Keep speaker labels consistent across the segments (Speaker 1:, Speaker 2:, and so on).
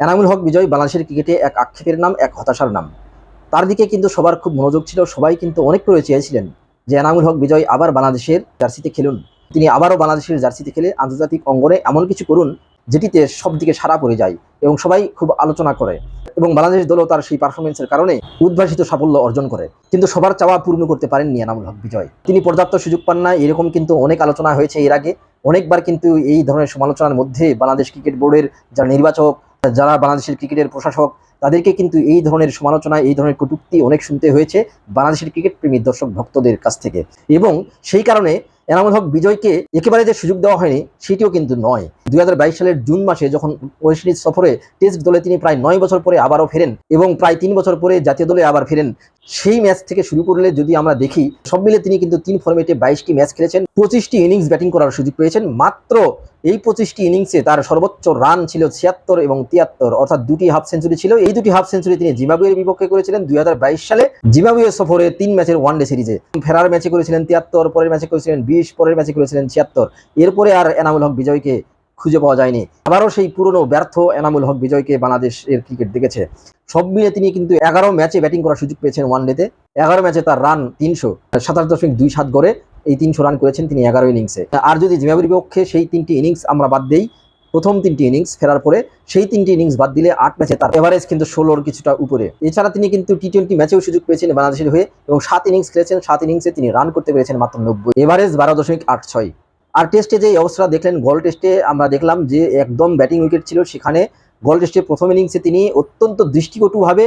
Speaker 1: এনামুল হক বিজয় বাংলাদেশের ক্রিকেটে এক আক্ষেপের নাম, এক হতাশার নাম। তার দিকে কিন্তু সবার খুব মনোযোগ ছিল, সবাই কিন্তু অনেক করে চেয়েছিলেন যে এনামুল হক বিজয় আবার বাংলাদেশের জার্সিতে খেলুন। তিনি আবারও বাংলাদেশের জার্সিতে খেলে আন্তর্জাতিক অঙ্গনে এমন কিছু করুন যেটিতে সব দিকে সারা পড়ে যায় এবং সবাই খুব আলোচনা করে এবং বাংলাদেশ দলও তার সেই পারফরমেন্সের কারণে উদ্ভাসিত সাফল্য অর্জন করে। কিন্তু সবার চাওয়া পূর্ণ করতে পারেননি এনামুল হক বিজয়। তিনি পর্যাপ্ত সুযোগ পান না এরকম কিন্তু অনেক আলোচনা হয়েছে এর আগে। অনেকবার কিন্তু এই ধরনের সমালোচনার মধ্যে বাংলাদেশ ক্রিকেট বোর্ডের যারা নির্বাচক যারা বাংলাদেশের ক্রিকেটের প্রশাসক, তাদেরকে কিন্তু এই ধরনের সমালোচনা এই ধরনের কটূক্তি অনেক শুনতে হয়েছে বাংলাদেশের ক্রিকেট প্রেমী দর্শক ভক্তদের কাছ থেকে। এবং সেই কারণে এনামুল হক বিজয়কে একেবারে যে সুযোগ দেওয়া হয়নি, সেটিও কিন্তু নয়। দুই সালের জুন মাসে যখন ওয়েস্ট ইন্ডিজ সফরে টেস্ট দলে তিনি প্রায় নয় বছর পরে আবারও ফেরেন এবং প্রায় তিন বছর পরে জাতীয় দলে আবার ফেরেন, সেই ম্যাচ থেকে শুরু করলে যদি আমরা দেখি, সব মিলে তিনি কিন্তু তিন ফর্মেটে বাইশটি ম্যাচ খেলেছেন, পঁচিশটি ইনিংস ব্যাটিং করার সুযোগ পেয়েছেন। মাত্র এই পঁচিশটি ইনিংসে তার সর্বোচ্চ রান ছিল ছিয়াত্তর এবং তিয়াত্তর, অর্থাৎ দুটি হাফ সেঞ্চুরি ছিল। এই দুটি হাফ সেঞ্চুরি তিনি জিম্বাবুয়ের বিপক্ষে করেছিলেন দুই হাজার বাইশ সালে। জিম্বাবুয়ে সফরে তিন ম্যাচের ওয়ানডে সিরিজে ফেরার ম্যাচে করেছিলেন তিয়াত্তর, পরের ম্যাচে করেছিলেন বিশ, পরের ম্যাচে করেছিলেন ছিয়াত্তর। এরপরে আর এনামুল হক বিজয়কে খুঁজে পাওয়া যায়নি। আবারও সেই পুরনো ব্যর্থ এনামুল হক বিজয়কে বাংলাদেশের ক্রিকেট দেখেছে। সব মিলে তিনি কিন্তু এগারো ম্যাচে ব্যাটিং করার সুযোগ পেয়েছেন ওয়ানডেতে এগারো ম্যাচে তার রান তিনশো, সাতাশ দশমিক দুই সাত গড়ে এই তিনশো রান করেছেন তিনি এগারো ইনিংসে আর যদি জিম্বাবুয়ের বিপক্ষে সেই তিনটি ইনিংস আমরা বাদ দিই, প্রথম তিনটি ইনিংস ফেরার পরে সেই তিনটি ইনিংস বাদ দিলে আট ম্যাচে তার এভারেজ কিন্তু ষোলোর কিছুটা উপরে। এছাড়া তিনি কিন্তু টি টোয়েন্টি ম্যাচেও সুযোগ পেয়েছেন বাংলাদেশের হয়ে এবং সাত ইনিংস খেলেছেন, সাত ইনিংসে তিনি রান করতে পেরেছেন মাত্র নব্বই। এভারেজ বারো দশমিক আট ছয়। আর টেস্টে যে অবস্থা দেখলেন গল টেস্টে আমরা দেখলাম যে একদম ব্যাটিং উইকেট ছিল, সেখানে গল টেস্টে প্রথম ইনিংসে তিনি অত্যন্ত দৃষ্টিকটুভাবে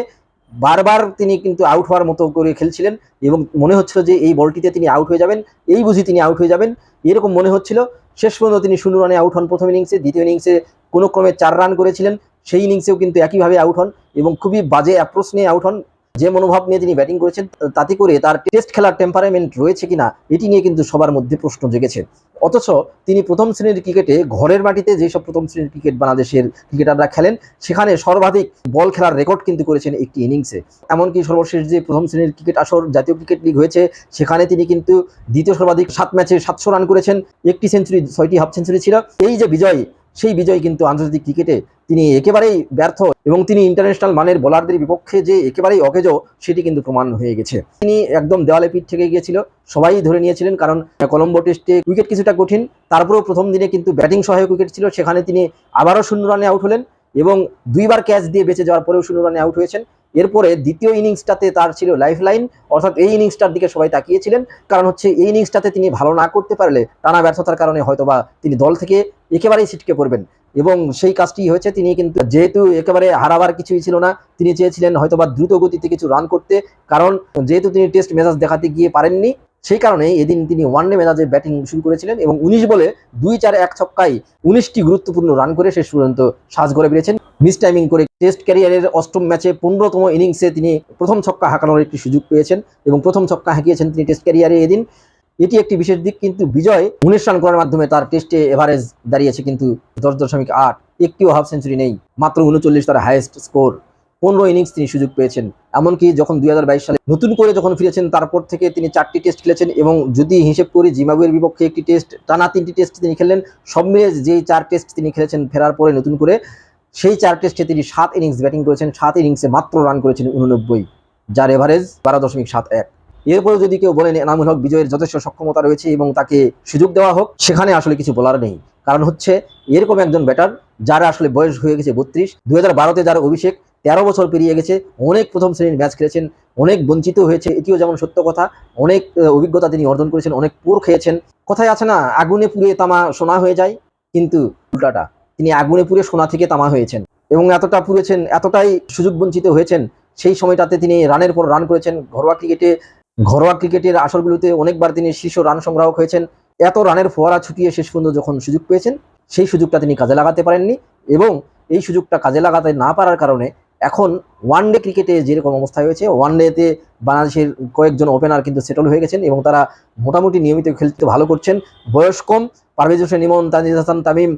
Speaker 1: বারবার তিনি কিন্তু আউট হওয়ার মতো করে খেলছিলেন এবং মনে হচ্ছিল যে এই বলটিতে তিনি আউট হয়ে যাবেন, এই বুঝি তিনি আউট হয়ে যাবেন। এরকম মনে হচ্ছিল, শেষ পর্যন্ত তিনি শূন্য রানে আউট হন প্রথম ইনিংসে দ্বিতীয় ইনিংসে কোনো ক্রমে চার রান করেছিলেন, সেই ইনিংসেও কিন্তু একইভাবে আউট হন এবং খুবই বাজে অ্যাপ্রোচ নিয়ে আউট হন। যে মনোভাব নিয়ে তিনি ব্যাটিং করেছেন, তাতে করে তার টেস্ট খেলার টেম্পারামেন্ট রয়েছে কিনা, এটি নিয়ে কিন্তু সবার মধ্যে প্রশ্ন জেগেছে। অথচ তিনি প্রথম শ্রেণির ক্রিকেটে ঘরের মাটিতে যেসব প্রথম শ্রেণির ক্রিকেট বাংলাদেশের ক্রিকেটাররা খেলেন, সেখানে সর্বাধিক বল খেলার রেকর্ড কিন্তু করেছেন একটি ইনিংসে এমনকি সর্বশেষ যে প্রথম শ্রেণির ক্রিকেট আসর জাতীয় ক্রিকেট লিগ হয়েছে, সেখানে তিনি কিন্তু দ্বিতীয় সর্বাধিক সাত ম্যাচে সাতশো রান করেছেন, একটি সেঞ্চুরি ছয়টি হাফ সেঞ্চুরি ছিল। এই যে বিজয় সেই বিজয় কিন্তু আন্তর্জাতিক ক্রিকেটে তিনি একেবারেই ব্যর্থ এবং তিনি ইন্টারন্যাশনাল মানের বোলারদের বিপক্ষে যে একেবারেই অকেজ, সেটি কিন্তু প্রমাণ হয়ে গেছে। তিনি একদম দেওয়ালে পিঠ থেকে গিয়েছিল, সবাই ধরে নিয়েছিলেন কারণ কলম্বো টেস্টে উইকেট কিছুটা কঠিন, তারপরেও প্রথম দিনে কিন্তু ব্যাটিং সহায়ক উইকেট ছিল, সেখানে তিনি আবারও শূন্য রানে আউট হলেন এবং দুইবার ক্যাচ দিয়ে বেঁচে যাওয়ার পরেও শূন্য রানে আউট হয়েছেন। এরপরে দ্বিতীয় ইনিংসটাতে তার ছিল লাইফ লাইন অর্থাৎ এই ইনিংসটার দিকে সবাই তাকিয়েছিলেন। কারণ হচ্ছে এই ইনিংসটাতে তিনি ভালো না করতে পারলে টানা ব্যর্থতার কারণে হয়তোবা তিনি দল থেকে একেবারেই ছিটকে পড়বেন। এবং সেই কাজটি হয়েছে, তিনি কিন্তু যেহেতু একেবারে হারাবার কিছুই ছিল না, তিনি চেয়েছিলেন হয়তোবা দ্রুত গতিতে কিছু রান করতে। কারণ যেহেতু তিনি টেস্ট মেজাজ দেখাতে গিয়ে পারেননি সেই কারণে এদিন তিনি ওয়ানডে মেজাজে ব্যাটিং শুরু করেছিলেন এবং উনিশ বলে দুই চার এক ছক্কায় উনিশটি গুরুত্বপূর্ণ রান করে শেষ পর্যন্ত সাজ করে বেরিয়েছেন মিস টাইমিং করে টেস্ট ক্যারিয়ারের অষ্টম ম্যাচে পনেরোতম ইনিংসে তিনি প্রথম ছক্কা হাঁকানোর একটি সুযোগ পেয়েছেন এবং প্রথম ছক্কা হাঁকিয়েছেন তিনি টেস্ট ক্যারিয়ারে এদিন। এটি একটি বিশেষ দিক, কিন্তু বিজয় উনিশ রান করার মাধ্যমে তার টেস্টে এভারেজ দাঁড়িয়েছে কিন্তু দশ দশমিক আট, একটিও হাফ সেঞ্চুরি নেই, মাত্র উনচল্লিশ তার হাইয়েস্ট স্কোর পনেরো ইনিংস তিনি সুযোগ পেয়েছেন। এমনকি যখন দুই হাজার বাইশ সালে নতুন করে যখন ফিরেছেন, তারপর থেকে তিনি চারটি টেস্ট খেলেছেন এবং যদি হিসেব করি জিম্বাবুয়ের বিপক্ষে একটি টেস্ট, টানা তিনটি টেস্ট তিনি খেললেন সব মিলে যেই চার টেস্ট তিনি খেলেছেন ফেরার পরে নতুন করে, সেই চার টেস্টে তিনি সাত ইনিংস ব্যাটিং করেছেন, সাত ইনিংসে মাত্র রান করেছেন উননব্বই। যার এভারেজ বারো দশমিক সাত এক। এরপরে যদি কেউ বলেন এনামুল হক বিজয়ের যথেষ্ট সক্ষমতা রয়েছে এবং তাকে সুযোগ দেওয়া হোক, সেখানে আসলে কিছু বলার নেই। কারণ হচ্ছে, এরকম একজন ব্যাটার যারা আসলে বয়স হয়ে গেছে বত্রিশ, দুই হাজার বারোতে যার অভিষেক তেরো বছর পেরিয়ে গেছে, অনেক প্রথম শ্রেণির ম্যাচ খেলেছেন, অনেক বঞ্চিত হয়েছে, এটিও যেমন সত্য কথা, অনেক অভিজ্ঞতা তিনি অর্জন করেছেন, অনেক পুর খেয়েছেন। কথায় আছে না, আগুনে পুড়ে তামা সোনা হয়ে যায়, কিন্তু উল্টাটা, তিনি আগুনে পুড়ে সোনা থেকে তামা হয়েছেন এবং এতটা পুড়েছেন, এতটাই সুযোগ বঞ্চিত হয়েছেন, সেই সময়টাতে তিনি রানের পর রান করেছেন, ঘরোয়া ক্রিকেটে ঘরোয়া ক্রিকেটের আসরগুলোতে অনেকবার তিনি শীর্ষ রান সংগ্রাহক হয়েছেন। এত রানের ফোয়ারা ছুটিয়ে শেষ পর্যন্ত যখন সুযোগ পেয়েছেন, সেই সুযোগটা তিনি কাজে লাগাতে পারেননি এবং এই সুযোগটা কাজে লাগাতে না পারার কারণে এখন ওয়ান ডে ক্রিকেটে যেরকম অবস্থা হয়েছে ওয়ান ডেতে বাংলাদেশের কয়েকজন ওপেনার কিন্তু সেটল হয়ে গেছেন এবং তারা মোটামুটি নিয়মিত খেলতে ভালো করছেন। বয়স কম, পারভেজ হোসেন ইমন, তানজিদ হাসান, তামিম,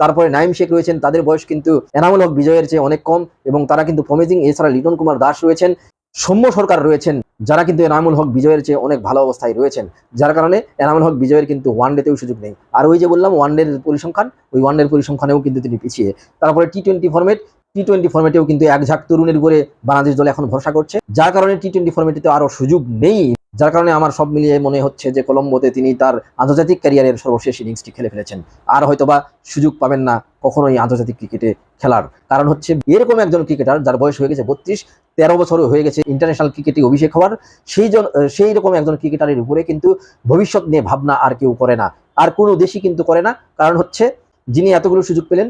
Speaker 1: তারপরে নাইম শেখ রয়েছেন, তাদের বয়স কিন্তু এনামুল বিজয়ের চেয়ে অনেক কম এবং তারা কিন্তু প্রমিজিং এছাড়া লিটন কুমার দাস রয়েছেন। সৌম্য সরকার রয়েছেন যারা কিন্তু এনামুল হক বিজয়ের চেয়ে অনেক ভালো অবস্থায় রয়েছেন, যার কারণে এনামুল হক বিজয়ের কিন্তু ওয়ান ডেতেও সুযোগ নেই। আর ওই যে বললাম ওয়ান ডের পরিসংখ্যান, ওই ওয়ান ডের পরিসংখ্যানেও কিন্তু তিনি পিছিয়ে। তারপরে T twenty format T twenty ফর্মেটেও কিন্তু এক ঝাঁক তরুণের উপরে বাংলাদেশ দল এখন ভরসা করছে। যার কারণে টি টোয়েন্টি ফর্মেটিতে আরও সুযোগ নেই। যার কারণে আমার সব মিলিয়ে মনে হচ্ছে যে কলম্বোতে তিনি তার আন্তর্জাতিক ক্যারিয়ারের সর্বশেষ ইনিংসটি খেলে ফেলেছেন। আর হয়তোবা সুযোগ পাবেন না কখনোই আন্তর্জাতিক ক্রিকেটে খেলার। কারণ হচ্ছে এরকম একজন ক্রিকেটার যার বয়স হয়ে গেছে বত্রিশ, তেরো বছর হয়ে গেছে ইন্টারন্যাশনাল ক্রিকেটে অভিষেক হওয়ার, সেই জন, সেই রকম একজন ক্রিকেটারের উপরে কিন্তু ভবিষ্যৎ নিয়ে ভাবনা আর কেউ করে না। আর কোনো দেশই কিন্তু করে না। কারণ হচ্ছে যিনি এতগুলো সুযোগ পেলেন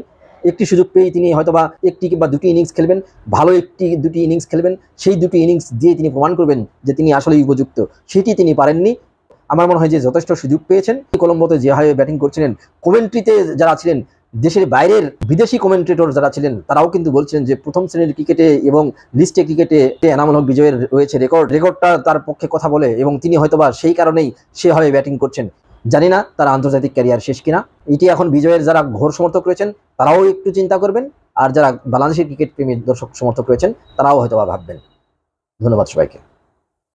Speaker 1: একটি সুযোগ পেয়ে তিনি হয়তোবা একটি কিংবা দুটি ইনিংস খেলবেন, ভালো একটি দুটি ইনিংস খেলবেন, সেই দুটি ইনিংস দিয়ে তিনি প্রমাণ করবেন যে তিনি আসলেই উপযুক্ত। সেটি তিনি পারেননি। আমার মনে হয় যে যথেষ্ট সুযোগ পেয়েছেন। কলম্বোতে যে যেভাবে ব্যাটিং করছিলেন, কমেন্ট্রিতে যারা ছিলেন, দেশের বাইরের বিদেশি কমেন্ট্রেটর যারা ছিলেন, তারাও কিন্তু বলছেন যে প্রথম শ্রেণির ক্রিকেটে এবং লিস্টে ক্রিকেটে এনামুল হক বিজয়ের রয়েছে রেকর্ড। রেকর্ডটা তার পক্ষে কথা বলে এবং তিনি হয়তোবা সেই কারণেই সেভাবে ব্যাটিং করছেন। জানি না তার আন্তর্জাতিক ক্যারিয়ার শেষ কিনা। এটি এখন বিজয়ের যারা ঘোর সমর্থক রয়েছেন, তারাও একটু চিন্তা করবেন। আর যারা বাংলাদেশের ক্রিকেট প্রেমী দর্শক সমর্থক রয়েছেন, তারাও হয়তো ভাববেন। ধন্যবাদ সবাইকে।